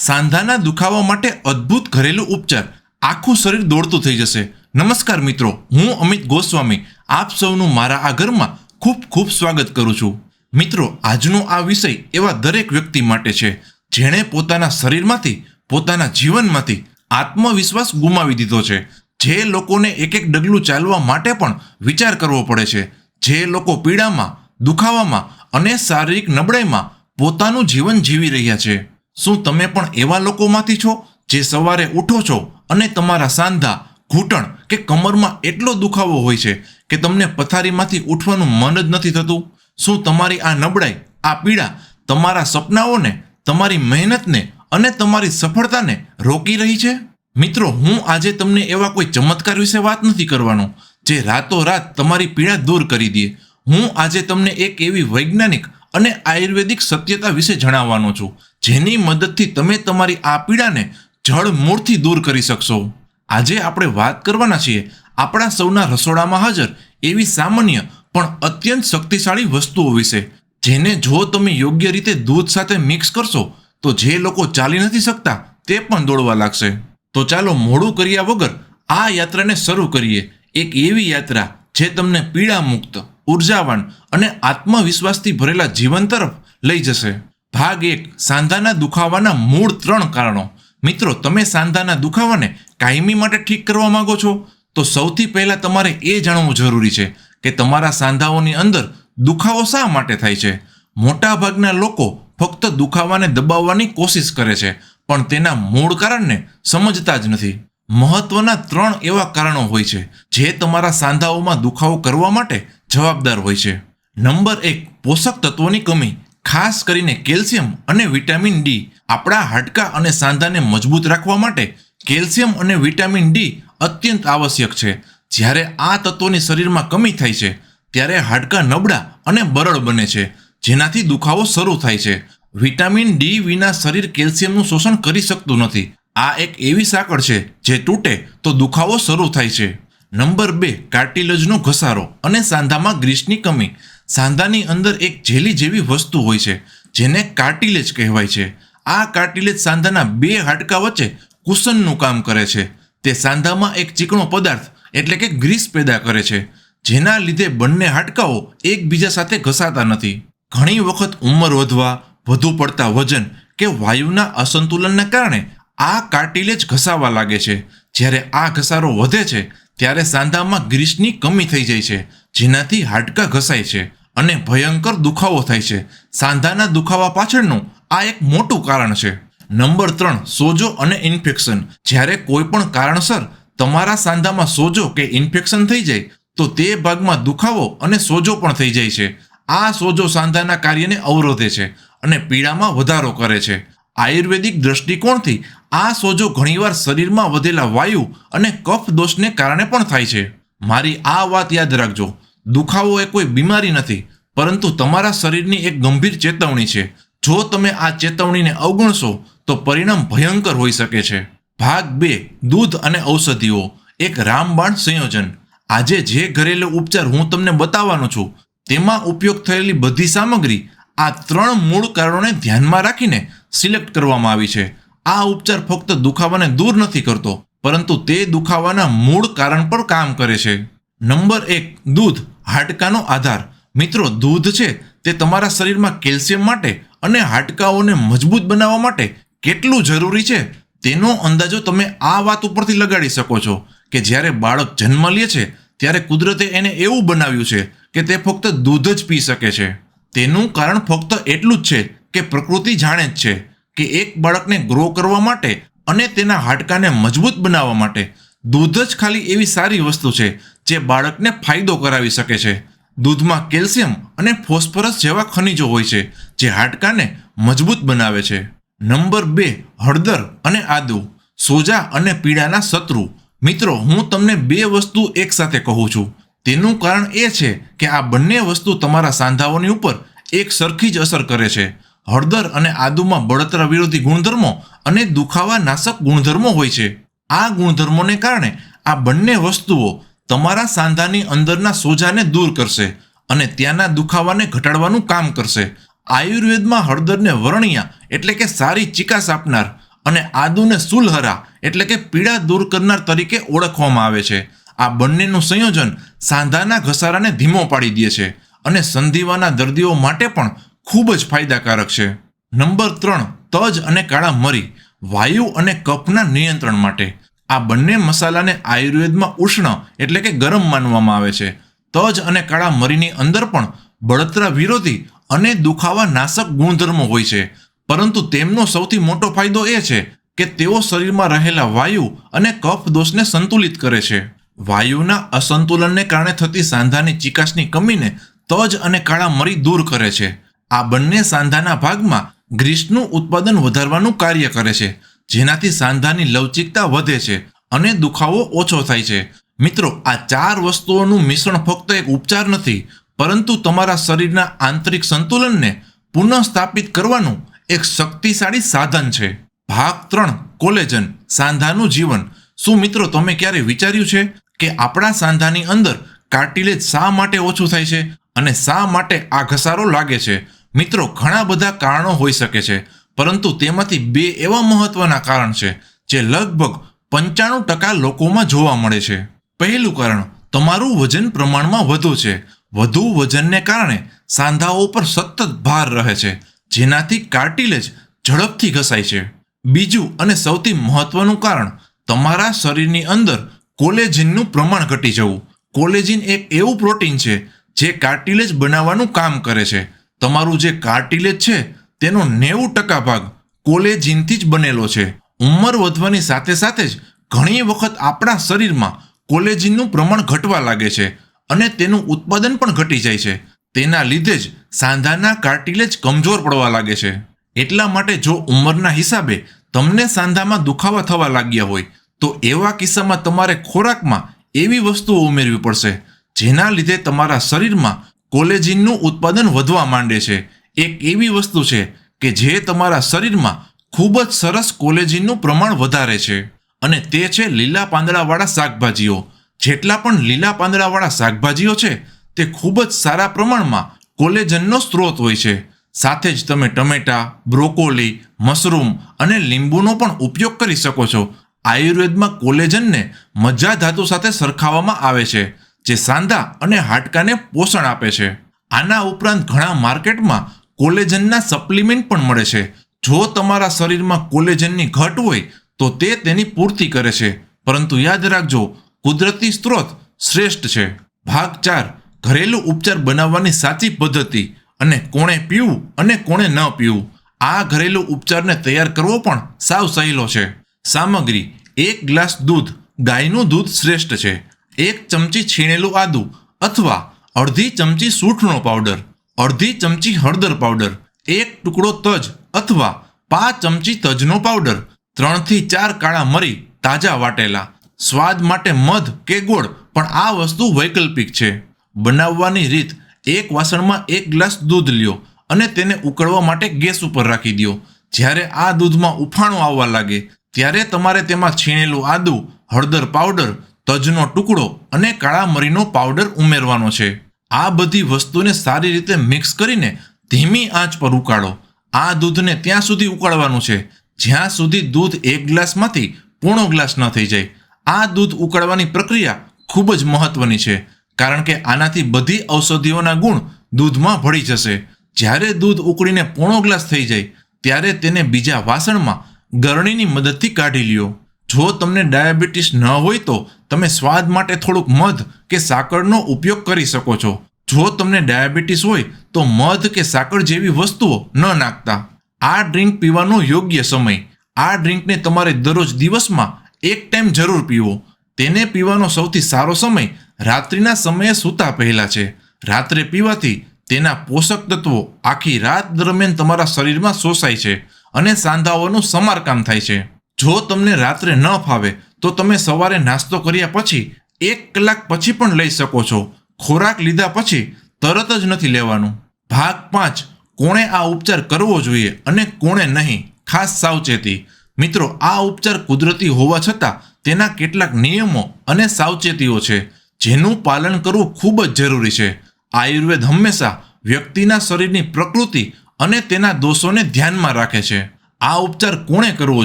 સાંધાના દુખાવા માટે અદ્ભુત ઘરેલું ઉપચાર. આખું શરીર દોડતું થઈ જશે. નમસ્કાર મિત્રો, હું અમિત ગોસ્વામી. આપ સૌનું મારા આ ઘરમાં ખૂબ ખૂબ સ્વાગત કરું છું. મિત્રો, આજનો આ વિષય એવા દરેક વ્યક્તિ માટે છે, જેણે પોતાના શરીરમાંથી, પોતાના જીવનમાંથી આત્મવિશ્વાસ ગુમાવી દીધો છે. જે લોકોને એક એક ડગલું ચાલવા માટે પણ વિચાર કરવો પડે છે. જે લોકો પીડામાં, દુખાવામાં અને શારીરિક નબળાઈમાં પોતાનું જીવન જીવી રહ્યા છે. શું તમે પણ એવા લોકોમાંથી છો જે સવારે ઉઠો છો અને તમારા સાંધા, ઘૂંટણ કે કમરમાં એટલો દુખાવો હોય છે કે તમને પથારીમાંથી ઉઠવાનું મન જ નથી થતું? શું તમારી આ નબળાઈ, આ પીડા તમારા સપનાઓને, તમારી મહેનતને અને તમારી સફળતાને રોકી રહી છે? મિત્રો, હું આજે તમને એવા કોઈ ચમત્કાર વિશે વાત નથી કરવાનો જે રાતોરાત તમારી પીડા દૂર કરી દે. હું આજે તમને એક એવી વૈજ્ઞાનિક અને આયુર્વેદિક સત્યતા વિશે જણાવવાનો છું. જેની મદદથી તમે તમારી આ પીડાને જળ મૂળથી દૂર કરી શકશો. આજે આપણે વાત કરવાના છીએ આપણા સૌના રસોડામાં હાજર એવી સામાન્ય પણ અત્યંત શક્તિશાળી વસ્તુઓ વિશે. જેને જો તમે યોગ્ય રીતે દૂધ સાથે મિક્સ કરશો, તો જે લોકો ચાલી નથી શકતા તે પણ દોડવા લાગશે. તો ચાલો મોડું કર્યા વગર આ યાત્રાને શરૂ કરીએ. એક એવી યાત્રા જે તમને પીડા મુક્ત ઉર્જાવાન અને આત્મવિશ્વાસથી ભરેલા જીવન તરફ લઈ જશે. ભાગ એક, સાંધાના દુખાવાના મૂળ ત્રણ કારણો. મિત્રો, તમે સાંધાના દુખાવાને કાયમી માટે ઠીક કરવા માંગો છો? તો સૌથી પહેલા તમારે એ જાણવું જરૂરી છે કે તમારા સાંધાઓની અંદર દુખાવો શા માટે થાય છે? મોટાભાગના લોકો ફક્ત દુખાવાને દબાવવાની કોશિશ કરે છે, પણ તેના મૂળ કારણને સમજતા જ નથી. મહત્વના ત્રણ એવા કારણો હોય છે જે તમારા સાંધાઓમાં દુખાવો કરવા માટે જવાબદાર હોય છે. નંબર એક, પોષક તત્વોની કમી. ખાસ કરીને કેલ્શિયમ અને વિટામિન ડી આપણા હાડકાં અને સાંધાને મજબૂત રાખવા માટે કેલ્શિયમ અને વિટામિન ડી અત્યંત આવશ્યક છે. જ્યારે આ તત્વોની શરીરમાં કમી થાય છે, ત્યારે હાડકાં નબળા અને બરડ બને છે, જેનાથી દુખાવો શરૂ થાય છે. વિટામિન ડી વિના શરીર કેલ્શિયમનું શોષણ કરી શકતું નથી. આ એક એવી સાંકળ છે, જે તૂટે તો દુખાવો શરૂ થાય છે. નંબર બે, કાર્ટિલેજનો ઘસારો અને સાંધામાં ગ્રીસની કમી. સાંધાની અંદર એક જેલી જેવી વસ્તુ હોય છે, જેને કાર્ટિલેજ કહેવાય છે. આ કાર્ટિલેજ સાંધાના બે હાડકા વચ્ચે કુશનનું કામ કરે છે. તે સાંધામાં એક ચીકણો પદાર્થ, એટલે કે ગ્રીસ પેદા કરે છે, જેના લીધે બંને હાડકાઓ એકબીજા સાથે ઘસાતા નથી. ઘણી વખત ઉંમર વધવા, વધુ પડતા વજન કે વાયુના અસંતુલનના કારણે આ કાર્ટિલેજ ઘસાવા લાગે છે. જ્યારે આ ઘસારો વધે છે ત્યારે સાંધામાં ગ્રીસની કમી થઈ જાય છે, જેનાથી હાડકાં ઘસાય છે અને ભયંકર દુખાવો થાય છે. સાંધાના દુખાવા પાછળનું આ એક મોટું કારણ છે. નંબર ત્રણ, સોજો અને ઇન્ફેક્શન. જ્યારે કોઈ પણ કારણસર તમારા સાંધામાં સોજો કે ઇન્ફેક્શન થઈ જાય, તો તે ભાગમાં દુખાવો અને સોજો પણ થઈ જાય છે. આ સોજો સાંધાના કાર્યને અવરોધે છે અને પીડામાં વધારો કરે છે. આયુર્વેદિક દ્રષ્ટિકોણથી આ સોજો ઘણીવાર શરીરમાં વધેલા વાયુ અને કફ દોષને કારણે પણ થાય છે. મારી આ વાત યાદ રાખજો. દુખાવો એ કોઈ બીમારી નથી, પરંતુ તમારા શરીરની એક ગંભીર ચેતવણી છે. જો તમે આ ચેતવણીને અવગણશો, તો પરિણામ ભયંકર હોઈ શકે છે. ભાગ બે, દૂધ અને ઔષધિઓ. એક રામબાણ સંયોજન. આજે જે ઘરેલું ઉપચાર હું તમને બતાવવાનો છું, તેમાં ઉપયોગ થયેલી બધી સામગ્રી આ ત્રણ મૂળ કારણોને ધ્યાનમાં રાખીને સિલેક્ટ કરવામાં આવી છે. આ ઉપચાર ફક્ત દુખાવાને દૂર નથી કરતો, પરંતુ તે દુખાવાના મૂળ કારણ પર કામ કરે છે. નંબર એક, દૂધ. હાડકાનો આધાર. મિત્રો, દૂધ છે તે તમારા શરીરમાં કેલ્શિયમ માટે અને હાડકાઓને મજબૂત બનાવવા માટે કેટલું જરૂરી છે? તેનો અંદાજો તમે આ વાત ઉપરથી લગાડી શકો છો કે જ્યારે બાળક જન્મ લે છે, ત્યારે કુદરતે એને એવું બનાવ્યું છે કે તે ફક્ત દૂધ જ પી શકે છે. તેનું કારણ ફક્ત એટલું જ છે કે પ્રકૃતિ જાણે જ છે. કે એક બાળકને ગ્રો કરવા માટે અને તેના હાડકાને મજબૂત બનાવવા માટે દૂધ જ ખાલી એવી સારી વસ્તુ છે જે બાળકને ફાયદો કરાવી શકે છે. દૂધમાં કેલ્શિયમ અને ફોસ્ફરસ જેવા ખનિજો હોય છે જે હાડકાને મજબૂત બનાવે છે. નંબર બે, હળદર અને આદુ. સોજા અને પીડાના શત્રુ. મિત્રો, હું તમને બે વસ્તુ એકસાથે કહું છું. તેનું કારણ એ છે કે આ બંને વસ્તુ તમારા સાંધાઓની ઉપર એક સરખી જ અસર કરે છે. હળદર અને આદુમાં બળતરા વિરોધી ગુણધર્મો અને દુખાવા નાશક ગુણધર્મો હોય છે. આ ગુણધર્મોને કારણે આ બંને વસ્તુઓ તમારા સાંધાની અંદરના સોજાને દૂર કરશે અને ત્યાંના દુખાવાને ઘટાડવાનું કામ કરશે. આયુર્વેદમાં હળદરને વર્ણિયા એટલે કે સારી ચિકાસ આપનાર અને આદુને સુલહરા એટલે કે પીડા દૂર કરનાર તરીકે ઓળખવામાં આવે છે. આ બંનેનું સંયોજન સાંધાના ઘસારાને ધીમો પાડી દે છે અને સંધિવાના દર્દીઓ માટે પણ ખૂબ જ ફાયદાકારક છે. નંબર ત્રણ, તજ અને કાળા મરી, વાયુ અને કફના નિયંત્રણ માટે. આ બંને મસાલાને આયુર્વેદમાં ઉષ્ણ એટલે કે ગરમ માનવામાં આવે છે. તજ અને કાળા મરીની અંદર પણ બળતરા વિરોધી અને દુખાવા નાશક ગુણધર્મો હોય છે. પરંતુ તેમનો સૌથી મોટો ફાયદો એ છે કે તેઓ શરીરમાં રહેલા વાયુ અને કફ દોષને સંતુલિત કરે છે. વાયુના અસંતુલનને કારણે થતી સાંધાની ચિકાસની કમીને તજ અને કાળા મરી દૂર કરે છે. આ બંને સાંધાના ભાગમાં ગ્રીસનું ઉત્પાદન વધારવાનું કાર્ય કરે છે, જેનાથી સાંધાની લવચિકતા વધે છે અને દુખાવો ઓછો થાય છે. મિત્રો, આ ચાર વસ્તુઓનું મિશ્રણ ફક્ત એક ઉપચાર નથી, પરંતુ તમારા શરીરના આંતરિક સંતુલનને પુનઃસ્થાપિત કરવાનું એક શક્તિશાળી સાધન છે. ભાગ ત્રણ, કોલેજન, સાંધાનું જીવન. શું મિત્રો, તમે ક્યારે વિચાર્યું છે કે આપણા સાંધાની અંદર કાર્ટિલેજ શા માટે ઓછું થાય છે અને શા માટે આ ઘસારો લાગે છે? મિત્રો, ઘણા બધા કારણો હોઈ શકે છે, પરંતુ તેમાંથી બે એવા મહત્વના કારણ છે, જે લગભગ પંચાણું ટકા લોકોમાં જોવા મળે છે. પહેલું કારણ, તમારું વજન પ્રમાણમાં વધુ છે. વધુ વજનને કારણે સાંધાઓ પર સતત ભાર રહે છે, જેનાથી કાર્ટિલેજ ઝડપથી ઘસાય છે. બીજું અને સૌથી મહત્વનું કારણ, તમારા શરીરની અંદર કોલેજિનનું પ્રમાણ ઘટી જવું. કોલેજિન એક એવું પ્રોટીન છે, જે કાર્ટિલેજ બનાવવાનું કામ કરે છે. તમારું જે કાર્ટિલેજ છે, તેનો નેવું ટકા ભાગ કોલેજિનથી જ બનેલો છે. ઉંમર વધવાની સાથે સાથે જ ઘણી વખત આપણા શરીરમાં કોલેજિનનું પ્રમાણ ઘટવા લાગે છે અને તેનું ઉત્પાદન પણ ઘટી જાય છે. તેના લીધે જ સાંધાના કાર્ટિલેજ કમજોર પડવા લાગે છે. એટલા માટે જો ઉંમરના હિસાબે તમને સાંધામાં દુખાવા થવા લાગ્યા હોય, તો એવા કિસ્સામાં તમારે ખોરાકમાં એવી વસ્તુઓ ઉમેરવી પડશે, જેના લીધે તમારા શરીરમાં કોલેજિનનું ઉત્પાદન વધવા માંડે છે. એક એવી વસ્તુ છે કે જે તમારા શરીરમાં ખૂબ જ સરસ કોલેજિનનું પ્રમાણ વધારે છે. અને તે છે લીલા પાંદડાવાળા શાકભાજીઓ. જેટલા પણ લીલા પાંદડાવાળા શાકભાજીઓ છે, તે ખૂબ જ સારા પ્રમાણમાં કોલેજનનો સ્ત્રોત હોય છે. સાથે જ તમે ટમેટા, બ્રોકોલી, મશરૂમ અને લીંબુનો પણ ઉપયોગ કરી શકો છો. આયુર્વેદમાં કોલેજનને મજ્જા ધાતુ સાથે સરખાવવામાં આવે છે. જે સાંધા અને હાડકાને પોષણ આપે છે. આના ઉપરાંત ઘણા માર્કેટમાં કોલેજનના સપ્લિમેન્ટ પણ મળે છે. જો તમારા શરીરમાં કોલેજનની ઘટ હોય, તો તે તેની પૂર્તિ કરે છે. પરંતુ યાદ રાખજો, કુદરતી સ્ત્રોત શ્રેષ્ઠ છે. ભાગ ચાર, ઘરેલું ઉપચાર બનાવવાની સાચી પદ્ધતિ અને કોણે પીવું અને કોણે ન પીવું. આ ઘરેલું ઉપચારને તૈયાર કરવો પણ સાવ સહેલો છે. સામગ્રી, એક ગ્લાસ દૂધ, ગાયનું દૂધ શ્રેષ્ઠ છે. એક ચમચી છીણેલું આદુ અથવા અડધી ચમચી સૂંઠનો પાવડર, અડધી ચમચી હળદર પાવડર, એક ટુકડો તજ અથવા પાંચ ચમચી તજનો પાવડર, ત્રણથી ચાર કાળા મરી તાજા વાટેલા, સ્વાદ માટે મધ કે ગોળ, પણ આ વસ્તુ વૈકલ્પિક છે. બનાવવાની રીત, એક વાસણમાં એક ગ્લાસ દૂધ લ્યો અને તેને ઉકળવા માટે ગેસ ઉપર રાખી દો. જ્યારે આ દૂધમાં ઉફાણો આવવા લાગે, ત્યારે તમારે તેમાં છીણેલું આદુ, હળદર પાવડર તજનો ટુકડો અને કાળા મરીનો પાવડર ઉમેરવાનો છે. આ બધી વસ્તુને સારી રીતે મિક્સ કરીને ધીમી આંચ પર ઉકાળો. આ દૂધને ત્યાં સુધી ઉકાળવાનું છે. જ્યાં સુધી દૂધ એક ગ્લાસમાંથી પૂર્ણો ગ્લાસ ન થઈ જાય. આ દૂધ ઉકાળવાની પ્રક્રિયા ખૂબ જ મહત્વની છે. કારણ કે આનાથી બધી ઔષધિઓના ગુણ દૂધમાં ભળી જશે. જ્યારે દૂધ ઉકળીને પોણો ગ્લાસ થઈ જાય, ત્યારે તેને બીજા વાસણમાં ગરણીની મદદથી કાઢી લ્યો. જો તમને ડાયાબિટીસ ન હોય તો તમે સ્વાદ માટે થોડુંક મધ કે સાકરનો ઉપયોગ કરી શકો છો. જો તમને ડાયાબિટીસ હોય તો મધ કે સાકર જેવી વસ્તુઓ ન નાખતા. આ ડ્રિંક પીવાનો યોગ્ય સમય. આ ડ્રિંકને તમારે દરરોજ દિવસમાં એક ટાઈમ જરૂર પીવો. તેને પીવાનો સૌથી સારો સમય રાત્રિના સમયે સૂતા પહેલા છે. રાત્રે પીવાથી તેના પોષક તત્વો આખી રાત દરમિયાન તમારા શરીરમાં શોષાય છે અને સાંધાઓનું સમારકામ થાય છે. જો તમને રાત્રે ન ફાવે, તો તમે સવારે નાસ્તો કર્યા પછી એક કલાક પછી પણ લઈ શકો છો. ખોરાક લીધા પછી તરત જ નથી લેવાનું. ભાગ પાંચ, કોણે આ ઉપચાર કરવો જોઈએ અને કોણે નહીં? ખાસ સાવચેતી. મિત્રો, આ ઉપચાર કુદરતી હોવા છતાં તેના કેટલાક નિયમો અને સાવચેતીઓ છે, જેનું પાલન કરવું ખૂબ જ જરૂરી છે. આયુર્વેદ હંમેશા વ્યક્તિના શરીરની પ્રકૃતિ અને તેના દોષોને ધ્યાનમાં રાખે છે. આ ઉપચાર કોણે કરવો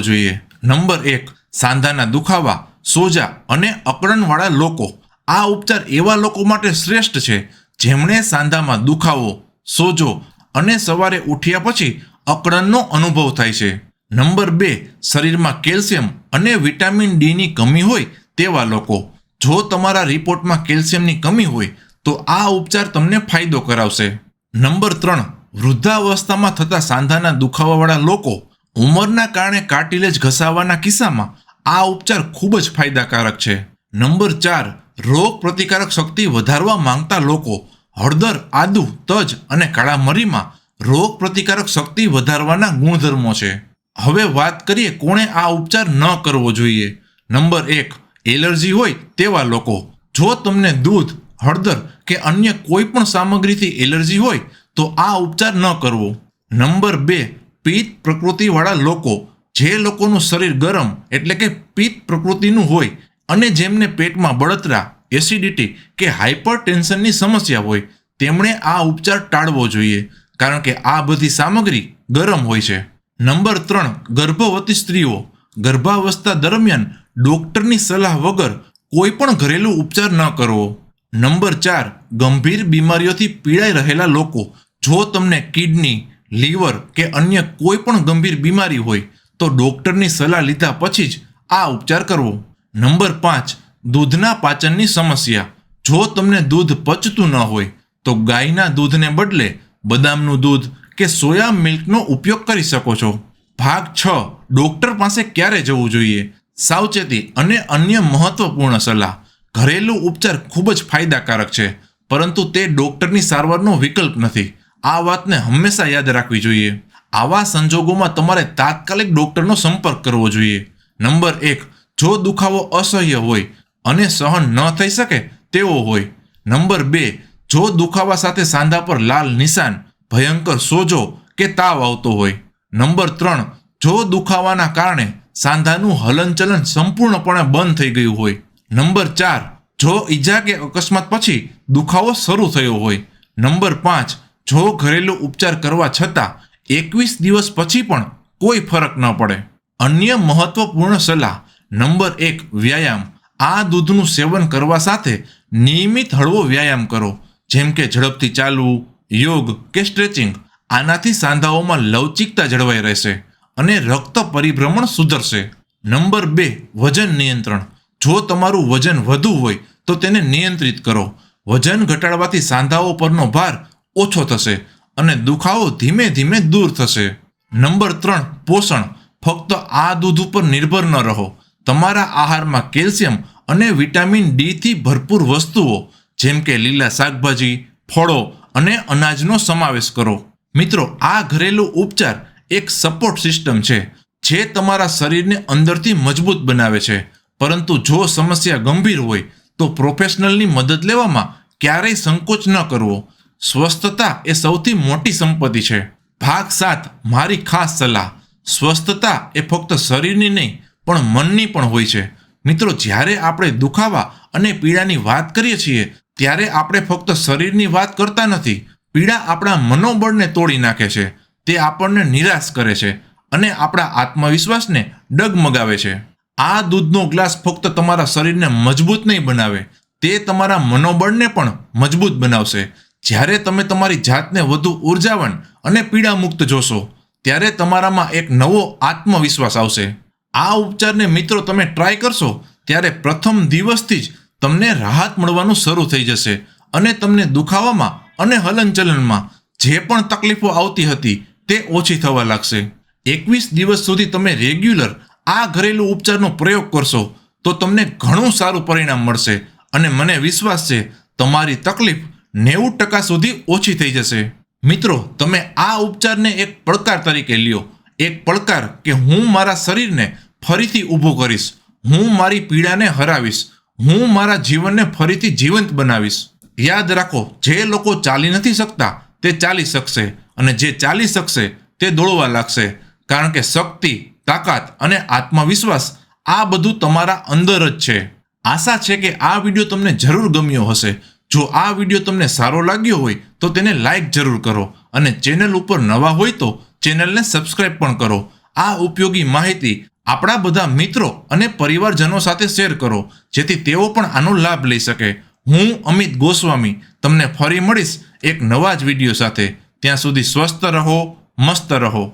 જોઈએ? નંબર એક, સાંધાના દુખાવા, સોજા અને અકળનવાળા લોકો. આ ઉપચાર એવા લોકો માટે શ્રેષ્ઠ છે, જેમણે સાંધામાં દુખાવો, સોજો અને સવારે ઉઠ્યા પછી અકળનનો અનુભવ થાય છે. નંબર બે, શરીરમાં કેલ્શિયમ અને વિટામિન ડીની કમી હોય તેવા લોકો. જો તમારા રિપોર્ટમાં કેલ્શિયમની કમી હોય, તો આ ઉપચાર તમને ફાયદો કરાવશે. નંબર ત્રણ, વૃદ્ધાવસ્થામાં થતા સાંધાના દુખાવાવાળા લોકો. ઉંમરના કારણે કાર્ટિલેજ ઘસાવાના કિસ્સામાં આ ઉપચાર ખૂબ જ ફાયદાકારક છે. નંબર ચાર, રોગ પ્રતિકારક શક્તિ વધારવા માંગતા લોકો હળદર, આદુ, તજ અને કાળા મરીમાં રોગ પ્રતિકારક શક્તિ વધારવાના ગુણધર્મો છે. હવે વાત કરીએ કોણે આ ઉપચાર ન કરવો જોઈએ. નંબર એક, એલર્જી હોય તેવા લોકો. જો તમને દૂધ, હળદર કે અન્ય કોઈ પણ સામગ્રીથી એલર્જી હોય તો આ ઉપચાર ન કરવો. નંબર બે પિત્ત પ્રકૃતિવાળા લોકો, જે લોકોનું શરીર ગરમ એટલે કે પિત્ત પ્રકૃતિનું હોય અને જેમને પેટમાં બળતરા એસિડિટી કે હાઇપર ટેન્શનની સમસ્યા હોય, તેમણે આ ઉપચાર ટાળવો જોઈએ. કારણ કે આ બધી સામગ્રી ગરમ હોય છે. નંબર ત્રણ, ગર્ભવતી સ્ત્રીઓ. ગર્ભાવસ્થા દરમિયાન ડોક્ટરની સલાહ વગર કોઈ પણ ઘરેલું ઉપચાર ન કરવો. નંબર ચાર, ગંભીર બીમારીઓથી પીડાઈ રહેલા લોકો. જો તમને કિડની લીવર કે અન્ય કોઈ પણ ગંભીર બીમારી હોય તો ડોક્ટરની સલાહ લીધા પછી જ આ ઉપચાર કરવો. નંબર પાંચ, દૂધના પાચનની સમસ્યા. જો તમને દૂધ પચતું ન હોય તો ગાયના દૂધને બદલે બદામનું દૂધ કે સોયા મિલ્કનો ઉપયોગ કરી શકો છો. ભાગ છ, ડોક્ટર પાસે ક્યારે જવું જોઈએ? સાવચેતી અને અન્ય મહત્વપૂર્ણ સલાહ. ઘરેલું ઉપચાર ખૂબ જ ફાયદાકારક છે, પરંતુ તે ડોક્ટરની સારવારનો વિકલ્પ નથી. આ વાતને હંમેશા યાદ રાખવી જોઈએ. આવા સંજોગોમાં તમારે તાત્કાલિક ડોક્ટરનો સંપર્ક કરવો જોઈએ. નંબર એક, જો દુખાવો અસહ્ય હોય અને સહન ન થઈ શકે તેવો હોય. નંબર બે, જો દુખાવા સાથે સાંધા પર લાલ નિશાન, ભયંકર સોજો કે તાવ આવતો હોય. નંબર ત્રણ, જો દુખાવાના કારણે સાંધાનું હલનચલન સંપૂર્ણપણે બંધ થઈ ગયું હોય. નંબર ચાર, જો ઈજા કે અકસ્માત પછી દુખાવો શરૂ થયો હોય. નંબર પાંચ જો ઘરેલું ઉપચાર કરવા છતાં એકવીસ દિવસ પછી પણ કોઈ ફરક ન પડે. અન્ય મહત્વપૂર્ણ સલાહ નંબર એક, વ્યાયામ. આ દૂધનું સેવન કરવા સાથે નિયમિત હળવો વ્યાયામ કરો, જેમ કે ઝડપથી ચાલવું, યોગ કે સ્ટ્રેચિંગ. આનાથી સાંધાઓમાં લવચિકતા જળવાઈ રહેશે અને રક્ત પરિભ્રમણ સુધરશે. નંબર બે, વજન નિયંત્રણ. જો તમારું વજન વધુ હોય તો તેને નિયંત્રિત કરો. વજન ઘટાડવાથી સાંધાઓ પરનો ભાર ઓછો થશે અને દુખાવો ધીમે ધીમે દૂર થશે. નંબર ત્રણ, પોષણ. ફક્ત આ દૂધ ઉપર નિર્ભર ન રહો. તમારા આહારમાં કેલ્શિયમ અને વિટામિન ડીથી ભરપૂર વસ્તુઓ, જેમ કે લીલા શાકભાજી, ફળો અને અનાજનો સમાવેશ કરો. મિત્રો, આ ઘરેલું ઉપચાર એક સપોર્ટ સિસ્ટમ છે, જે તમારા શરીરને અંદરથી મજબૂત બનાવે છે. પરંતુ જો સમસ્યા ગંભીર હોય, તો પ્રોફેશનલની મદદ લેવામાં ક્યારેય સંકોચ ન કરવો. સ્વસ્થતા એ સૌથી મોટી સંપત્તિ છે. ભાગ સાત, મારી ખાસ સલાહ. સ્વસ્થતા એ ફક્ત શરીરની નહીં, પણ મનની પણ હોય છે. મિત્રો, જ્યારે આપણે દુખાવા અને પીડાની વાત કરીએ છીએ, ત્યારે આપણે ફક્ત શરીરની વાત કરતા નથી, પીડા આપણા મનોબળને તોડી નાખે છે. તે આપણને નિરાશ કરે છે અને આપણા આત્મવિશ્વાસને ડગમગાવે છે. આ દૂધનો ગ્લાસ ફક્ત તમારા શરીરને મજબૂત નહીં બનાવે, તે તમારા મનોબળને પણ મજબૂત બનાવશે. જ્યારે તમે તમારી જાતને વધુ ઉર્જાવાન અને પીડામુક્ત જોશો, ત્યારે તમારામાં એક નવો આત્મવિશ્વાસ આવશે. આ ઉપચારને મિત્રો તમે ટ્રાય કરશો, ત્યારે પ્રથમ દિવસથી જ તમને રાહત મળવાનું શરૂ થઈ જશે અને તમને દુખાવામાં અને હલનચલનમાં જે પણ તકલીફો આવતી હતી તે ઓછી થવા લાગશે. એકવીસ દિવસ સુધી તમે રેગ્યુલર આ ઘરેલું ઉપચારનો પ્રયોગ કરશો, તો તમને ઘણું સારું પરિણામ મળશે અને મને વિશ્વાસ છે, તમારી તકલીફ નેવું ટકા સુધી ઓછી થઈ જશે. મિત્રો, તમે આ ઉપચારને એક પડકાર તરીકે લ્યો. એક પડકાર કે હું મારા શરીરને ફરીથી ઊભું કરીશ. હું મારી પીડાને હરાવીશ. હું મારા જીવનને ફરીથી જીવંત બનાવીશ. યાદ રાખો, જે લોકો ચાલી નથી શકતા, તે ચાલી શકશે અને જે ચાલી શકશે, તે દોડવા લાગશે. કારણ કે શક્તિ, તાકાત અને આત્મવિશ્વાસ આ બધું તમારા અંદર જ છે. આશા છે કે આ વીડિયો તમને જરૂર ગમ્યો હશે. જો આ વીડિયો તમને સારો લાગ્યો હોય, તો તેને લાઈક જરૂર કરો અને ચેનલ ઉપર નવા હોય તો ચેનલને સબસ્ક્રાઇબ પણ કરો. આ ઉપયોગી માહિતી આપણા બધા મિત્રો અને પરિવારજનો સાથે શેર કરો, જેથી તેઓ પણ આનો લાભ લઈ શકે. હું અમિત ગોસ્વામી, તમને ફરી મળીશ એક નવા જ વીડિયો સાથે. ત્યાં સુધી સ્વસ્થ રહો, મસ્ત રહો.